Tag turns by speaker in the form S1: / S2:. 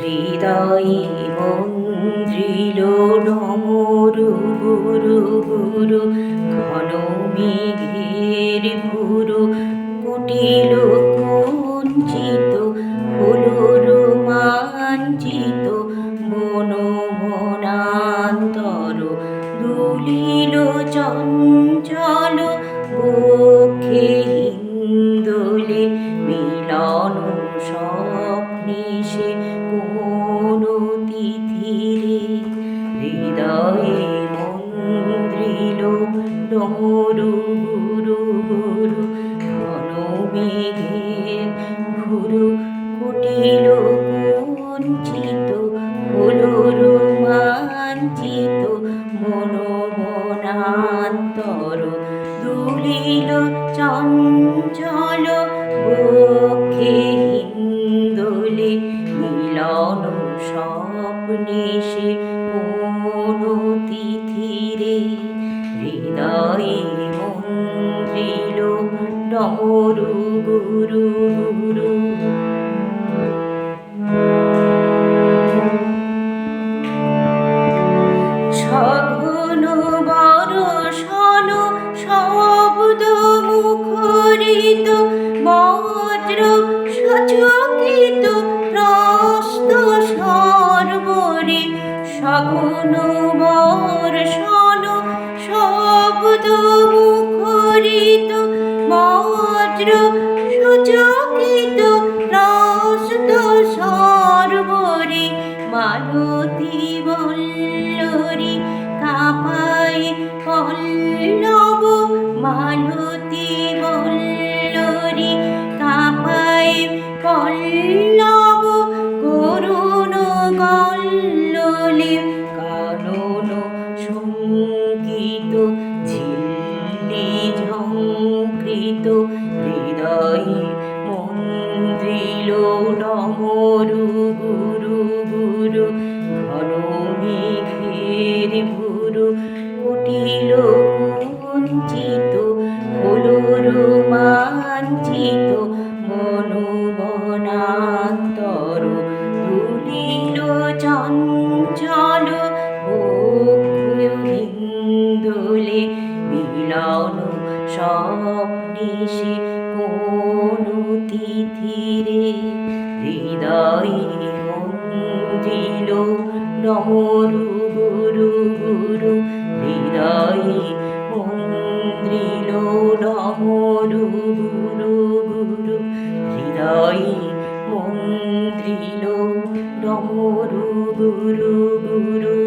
S1: হৃদয়ে মন্দ্রিল ডমরু গুরু গুরু ঘন মেঘের ভুরু কুটিল কুঞ্চিত ফুলুর মাঞ্চিত মন মনান্তর দুলিল চঞ্চল হৃদয়ে মন্দ্রিল ডমরু গুরু গুরু ঘন মেঘের ঘুরু কুটিল কুঞ্চিত ফুলুর মাঞ্চিত মন মনান্তর দুলিল চঞ্চল বক্ষে ডমরু গুরু গুরু সঘন বরষণ শব্দ মুখরিত বজ্র সচকিত প্রস্ত সঘন বর্ষণ শব্দ মুখরিত বজ্র সচকিত প্রস্ত সর্বরে, মালতী বল্লরি কাপাই পল্লব, মালতী বল্লরি পল্লব, করুণ গল্ললে, কানন সংগীত ঝিল্লি মন্দ্রিল ডমরু গুরু গুরু ঘন মেঘের ভুরু, কুটিল কুঞ্চিত, ফুলুর মাঞ্চিত মনোবনান্তর দুলিল চঞ্চল হিন্দোলে মিলন স্বপ্নে সে কোন তিথিরে হৃদয়ে মন্দিল ডমরু গুরু গুরু হৃদয়ে মন্দ্রিল ডমরু গুরু গুরু হৃদয়ে মন্দ্রিল ডমরু গুরু গুরু